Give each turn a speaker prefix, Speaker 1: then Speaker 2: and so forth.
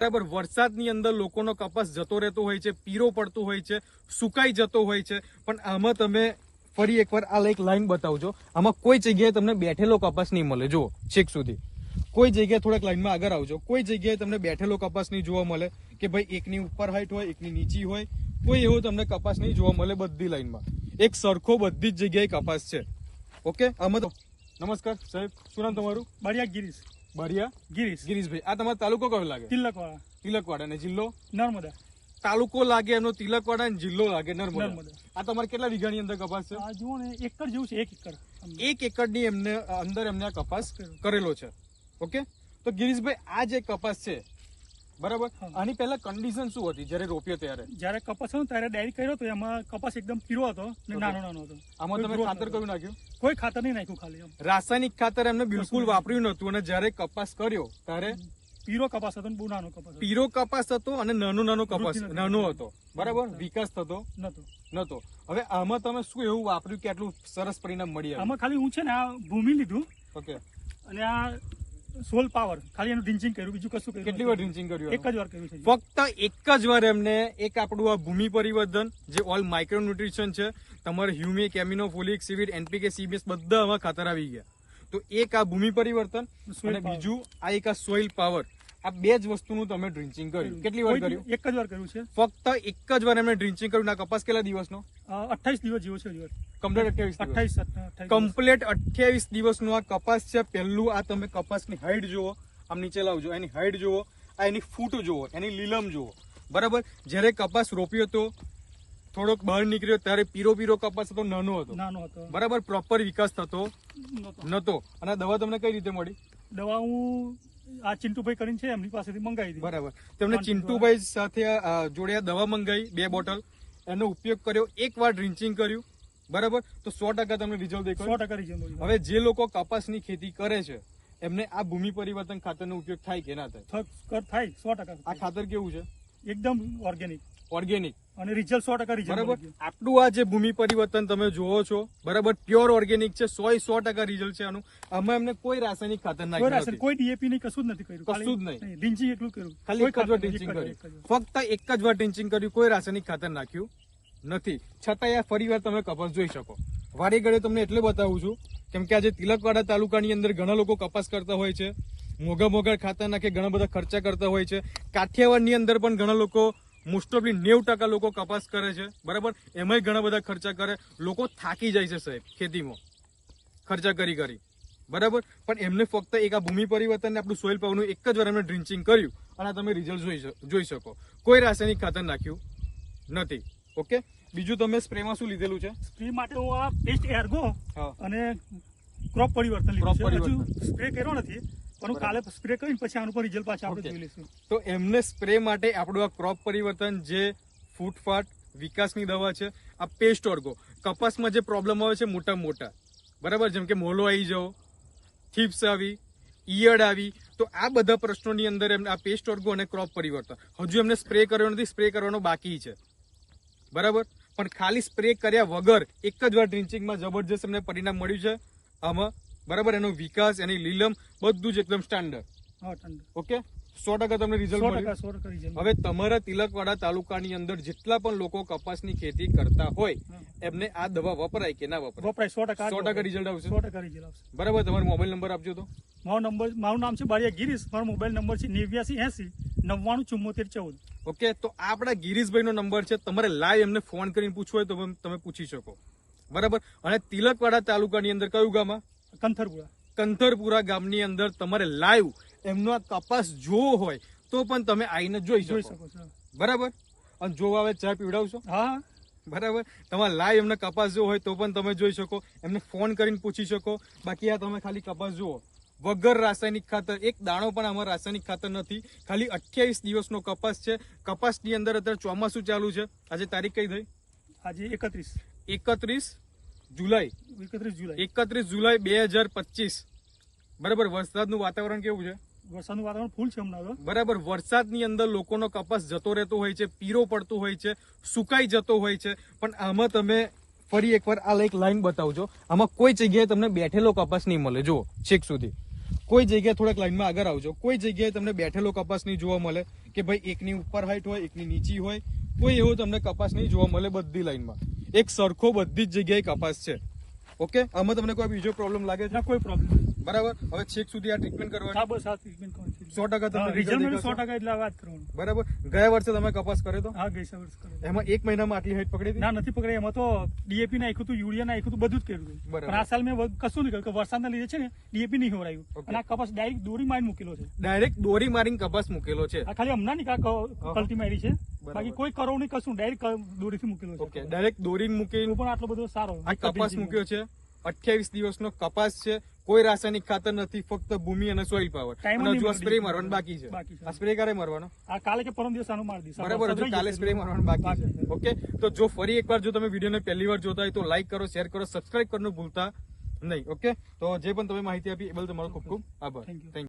Speaker 1: બરાબર, વરસાદની અંદર લોકોનો કપાસ જતો રહેતો હોય છે, પીરો પડતો હોય છે, સુકાઈ જતો હોય છે. પણ આમાં તમે ફરી એકવાર આ એક લાઈન બતાવજો. આમાં કોઈ જગ્યાએ તમને બેઠેલો કપાસ નહીં મળે. જુઓ, છેક સુધી. કોઈ જગ્યાએ થોડાક લાઈનમાં આગળ આવજો. કોઈ જગ્યાએ તમને બેઠેલો કપાસ નહીં જોવા મળે કે ભાઈ એકની ઉપર હાઈટ હોય, એકની નીચી હોય. કોઈ એવો તમને કપાસ નહીં જોવા મળે બધી લાઈનમાં. એક સરખો બધી જ જગ્યાએ કપાસ છે. ઓકે? આમાં નમસ્કાર, સાહેબ. શું નામ તમારું?
Speaker 2: બારિયા ગિરીશ.
Speaker 1: બરિયા
Speaker 2: ગિરીશ.
Speaker 1: ગિરીશભાઈ આ તમારો તાલુકો કયો લાગે?
Speaker 2: તિલકવાડા.
Speaker 1: તિલકવાડા અને જિલ્લો?
Speaker 2: નર્મદા.
Speaker 1: તાલુકો લાગે એમનો તિલકવાડા અને જિલ્લો લાગે નર્મદા. આ તમારે કેટલા વીઘાની અંદર કપાસ છે?
Speaker 2: આ જુઓ ને એકર જેવું છે એક એકર.
Speaker 1: એક એકડની એમને અંદર એમને આ કપાસ કરેલો છે. ઓકે? તો ગિરીશભાઈ આ જે કપાસ છે બરાબર? આની પહેલા કન્ડિશન શું હતી જ્યારે રોપ્યો ત્યારે?
Speaker 2: જ્યારે કપાસ હતો ત્યારે ડાયરી કર્યો હતો એમાં કપાસ એકદમ પીરો હતો ને નાનો નાનો હતો.
Speaker 1: આમાં તમે ખાતર. કયું નાખ્યું?
Speaker 2: કોઈ ખાતર નહીં નાખ્યું ખાલી એમ.
Speaker 1: રાસાયણિક ખાતર એમને બિલકુલ વાપર્યું નતું અને જ્યારે કપાસ કર્યો ત્યારે
Speaker 2: પીરો કપાસ હતો બહુ નાનો કપાસ
Speaker 1: પીરો કપાસ હતો અને નાનો નાનો કપાસ નાનો હતો. બરાબર? વિકાસ થતો
Speaker 2: નતો
Speaker 1: નતો હવે આમાં તમે શું એવું વાપર્યું કે આટલું સરસ પરિણામ મળી
Speaker 2: આમાં ખાલી હું છે ને આ ભૂમિ લીધું
Speaker 1: ઓકે
Speaker 2: અને આ સોલ પાવર. ખાલી એનું ડ્રિંચિંગ કર્યું બીજું કશું કર્યું
Speaker 1: કેટલી વાર
Speaker 2: નથી.
Speaker 1: ડ્રિંચિંગ કર્યું
Speaker 2: એક જ વાર કર્યું છે
Speaker 1: ફક્ત એક જ વાર એમને એક આપણું આ ભૂમિ પરિવર્તન જે ઓલ માઇક્રો ન્યુટ્રિશન છે તમારે humic amino folic seaweed NPK CBS બધા આમાં ખાતર આવી ગયા. તો એક આ ભૂમિ પરિવર્તન અને બીજું આ એક આ સોઇલ પાવર. આ બે જ વસ્તુનું તમે ડ્રિંચિંગ કર્યું. કેટલી વાર કર્યું?
Speaker 2: એક જ વાર કર્યું છે.
Speaker 1: ફક્ત એક જ વાર એમને ડ્રિંચિંગ કર્યું. ના કપાસ કેટલા દિવસનો?
Speaker 2: અઠ્ઠાવીસ દિવસ જેવો છે.
Speaker 1: કમ્પ્લીટ અઠ્યાવીસ કમ્પ્લીટ અઠ્યાવીસ દિવસનું આ કપાસ છે. પહેલું આ તમે કપાસની હાઈટ જુઓ. આમ નીચે લાવજો. એની હાઈટ જુઓ. આ એની ફૂટ જુઓ. એની લીલમ જુઓ. બરાબર? જ્યારે કપાસ રોપ્યો હતો થોડોક બહાર નીકળ્યો ત્યારે પીરો પીરો કપાસ હતો નાનો હતો.
Speaker 2: નાનો હતો.
Speaker 1: બરાબર? પ્રોપર વિકાસ થતો નતો અને દવા તમને કઈ રીતે મળી?
Speaker 2: દવા હું આ ચિંટુભાઈ કરીને છે એમની પાસેથી મંગાવી હતી
Speaker 1: બરાબર. તેમણે ચિંટુભાઈ સાથે જોડે દવા મંગાવી બે બોટલ. એનો ઉપયોગ કર્યો. એક વાર ડ્રિંચિંગ કર્યું. બરાબર? તો સો ટકા તમને રિઝલ્ટ
Speaker 2: સો ટકા રિઝલ્ટ
Speaker 1: હવે જે લોકો કપાસની ખેતી કરે છે એમને આ ભૂમિ પરિવર્તન ખાતરનો ઉપયોગ થાય કે ના થાય?
Speaker 2: થક થાય સો ટકા.
Speaker 1: આ ખાતર કેવું છે?
Speaker 2: એકદમ ઓર્ગેનિક
Speaker 1: ઓર્ગેનિક
Speaker 2: અને રિઝલ્ટ સો ટકા રિઝલ્ટ
Speaker 1: બરાબર? આટલું આ જે ભૂમિ પરિવર્તન તમે જોવો છો બરાબર? પ્યોર ઓર્ગેનિક છે સો સો ટકા રિઝલ્ટ છે આનું. અમે એમને કોઈ રાસાયણિક ખાતર નાખ્યું નથી.
Speaker 2: કોઈ ડીએપી નહીં કશું જ નથી કર્યું.
Speaker 1: કશું જ નહીં.
Speaker 2: ડિંચિંગ એટલું કર્યું.
Speaker 1: ખાલી એક જ વાર
Speaker 2: જ
Speaker 1: કર્યું. ફક્ત એક જ વાર ડિંચિંગ કર્યું કોઈ રાસાયણિક ખાતર નાખ્યું નથી. છતાં આ ફરી વાર તમે કપાસ જોઈ શકો. વારે ઘડે તમને એટલે બતાવું છું કેમ કે આજે તિલકવાડા તાલુકાની અંદર ઘણા લોકો કપાસ કરતા હોય છે મોંઘા મોઘા ખાતર નાખે ઘણા બધા ખર્ચા કરતા હોય છે. કાઠિયાવાડની અંદર પણ ઘણા લોકો મોસ્ટ ઓફલી નેવું ટકા લોકો કપાસ કરે છે બરાબર? એમાંય ઘણા બધા ખર્ચા કરે. લોકો થાકી જાય છે સાહેબ ખેતીમાં. ખર્ચા કરી કરી. બરાબર? પણ એમને ફક્ત એક આ ભૂમિ પરિવર્તન આપણું સોઇલ પાવનું એક જ વાર એમને ડ્રિંચિંગ કર્યું અને તમે રિઝલ્ટ જોઈ જોઈ શકો. કોઈ રાસાયણિક ખાતર નાખ્યું નથી. ઓકે? બીજું તમે સ્પ્રેમાં શું લીધેલું છે?
Speaker 2: સ્પ્રે માટે હું આ પેસ્ટ એર્ગો અને ક્રોપ પરિવર્તન
Speaker 1: ક્રોપ
Speaker 2: લીધું છે. સ્પ્રે કર્યો નથી. પણ કાલે સ્પ્રે કરીને પછી આનું પર રિઝલ્ટ પાછા આપણે જોઈ લઈશું.
Speaker 1: તો એમને સ્પ્રે માટે આપણું આ ક્રોપ પરિવર્તન જે ફૂટફાટ વિકાસની દવા છે આ પેસ્ટ ઓર્ગો કપાસમાં જે પ્રોબ્લેમ આવે છે મોટા મોટા બરાબર? જેમ કે મોલો આવી જાઓ થીપ્સ આવી ઈયળ આવી તો આ બધા પ્રશ્નોની અંદર એમને આ પેસ્ટ ઓર્ગો અને ક્રોપ પરિવર્તન. હજુ એમને સ્પ્રે કર્યો નથી સ્પ્રે કરવાનો બાકી છે. બરાબર? પણ ખાલી સ્પ્રે કર્યા વગર એક જ વાર ડ્રિંચિંગમાં જબરજસ્ત એમને પરિણામ મળ્યું છે. આમાં બરાબર? એનો વિકાસ એની લીલમ બધું જ એકદમ સ્ટાન્ડર્ડ ઓકે? સો ટકા તમને રિઝલ્ટ હવે તમારા તિલકવાડા તાલુકાની અંદર જેટલા પણ લોકો કપાસની ખેતી કરતા હોય એમને આ દવા વપરાય કે ના વપરાય?
Speaker 2: વપરાય સો ટકા
Speaker 1: સો ટકા રિઝલ્ટ આવશે?
Speaker 2: સો ટકા રિઝલ્ટ આવશે.
Speaker 1: બરાબર? તમારો મોબાઈલ નંબર આપજો તો.
Speaker 2: મારો નંબર મારું નામ છે બારિયા ગિરીશ મારો મોબાઈલ નંબર છે નેવ્યાસી એસી નવ્વાણું ચુમ્મોતેર ચૌદ.
Speaker 1: ઓકે? તો આપણા ગિરીશભાઈનો નંબર છે. તમારે લાઈવ એમને ફોન કરીને પૂછવું હોય તો તમે- પૂછી શકો. બરાબર? અને તિલકવાડા તાલુકાની અંદર કયું ગામ આ?
Speaker 2: કંથરપુરા.
Speaker 1: કંથરપુરા ગામની અંદર તમારે લાઈવ એમનો આ કપાસ જોવો હોય તો પણ તમે આવીને જોઈ
Speaker 2: જોઈ
Speaker 1: શકો
Speaker 2: શકો છો
Speaker 1: બરાબર? અને જો આવે ચા પીવડાવશો?
Speaker 2: હા.
Speaker 1: બરાબર? તમારે લાઈવ એમને કપાસ જોવો હોય તો પણ તમે જોઈ શકો. એમને ફોન કરીને પૂછી શકો. બાકી આ તમે ખાલી કપાસ જુઓ. વગર રાસાયણિક ખાતર એક દાણો પણ આમાં રાસાયણિક ખાતર નથી. ખાલી અઠ્યાવીસ દિવસનો કપાસ છે. કપાસની અંદર અત્યારે ચોમાસું ચાલુ છે. આજે તારીખ કઈ થઈ?
Speaker 2: આજે એકત્રીસ.
Speaker 1: એકત્રીસ? જુલાઈ.
Speaker 2: એકત્રીસ જુલાઈ.
Speaker 1: એકત્રીસ જુલાઈ બે હજાર પચીસ. બરાબર વરસાદનું વાતાવરણ કેવું છે?
Speaker 2: વરસાદનું વાતાવરણ ફૂલ છે હમણાં
Speaker 1: બરાબર વરસાદની અંદર લોકોનો કપાસ જતો રહેતો હોય છે પીરો પડતો હોય છે સુકાઈ જતો હોય છે. પણ આમાં તમે ફરી એકવાર આ એક લાઈન બતાવજો. આમાં કોઈ જગ્યાએ તમને બેઠેલો કપાસ નહીં મળે. જુઓ છેક સુધી. કોઈ જગ્યાએ થોડાક લાઈનમાં આગળ આવજો. કોઈ જગ્યાએ તમને બેઠેલો કપાસ નહીં જોવા મળે કે ભાઈ એકની ઉપર હાઈટ હોય એકની નીચી હોય. કોઈ એવો તમને કપાસ નહીં જોવા મળે બધી લાઈનમાં. એક સરખો બધી જ જગ્યાએ કપાસ છે. ઓકે આમાં તમને કોઈ બીજો પ્રોબ્લેમ લાગે છે?
Speaker 2: ના કોઈ પ્રોબ્લેમ
Speaker 1: બરાબર? હવે છેક સુધી આ ટ્રીટમેન્ટ કરવાની.
Speaker 2: બસ આ ટ્રીટમેન્ટ કરવાની
Speaker 1: સો ટકા તમને દેખાશે?
Speaker 2: સો ટકા એટલે વાત કરવાનું.
Speaker 1: બરાબર? ગયા વર્ષે તમે કપાસ કર્યો તો?
Speaker 2: હા ગયા વર્ષે કર્યો
Speaker 1: એમાં એક મહિનામાં આટલી હાઈટ પકડી હતી?
Speaker 2: ના નથી પકડી એમાં તો ડીએપી નાખ્યું હતું યુરિયા નાખ્યું હતું બધું જ કર્યું હતું.
Speaker 1: બરાબર.
Speaker 2: પણ આ સાલ મેં કશું નહીં કર્યું કે વરસાદના લીધે છે ને ડીએપી નહીં હોરાયું અને આ કપાસ ડાયરેક્ટ દોરી મારી મૂકેલો છે.
Speaker 1: ડાયરેક્ટ દોરી મારીને કપાસ મૂકેલો છે.
Speaker 2: આ ખાલી હમણાં નહીં. કલ્ટી મારી છે. બાકી કોઈ કરવું નહીં કશું. ડાયરેક્ટ દોરીથી મૂકેલો છે.
Speaker 1: ઓકે ડાયરેક્ટ દોરી મૂકીને
Speaker 2: પણ આટલો બધો સારો
Speaker 1: આ કપાસ મૂક્યો છે. અઠ્યાવીસ દિવસનો કપાસ છે. કોઈ રાસાયણિક ખાતર નથી ફક્ત ભૂમિ અને સોઇલ પાવર હજુ સ્પ્રે. મારવાનું બાકી છે. આ સ્પ્રે ક્યારે મારવાનો?
Speaker 2: આ કાલે કે પરમ દિવસ આનું માર દઈશ.
Speaker 1: બરાબર હજુ કાલે સ્પ્રે મારવાનું બાકી છે. ઓકે? તો જો ફરી એકવાર જો તમે વિડીયોને પહેલી વાર જોતા હોય તો લાઈક કરો શેર કરો સબસ્ક્રાઇબ કરવાનું ભૂલતા નહીં. ઓકે? તો જે પણ તમે માહિતી આપી એ બદલ તમારો ખૂબ ખૂબ આભાર.
Speaker 2: થેન્ક.
Speaker 1: થેન્ક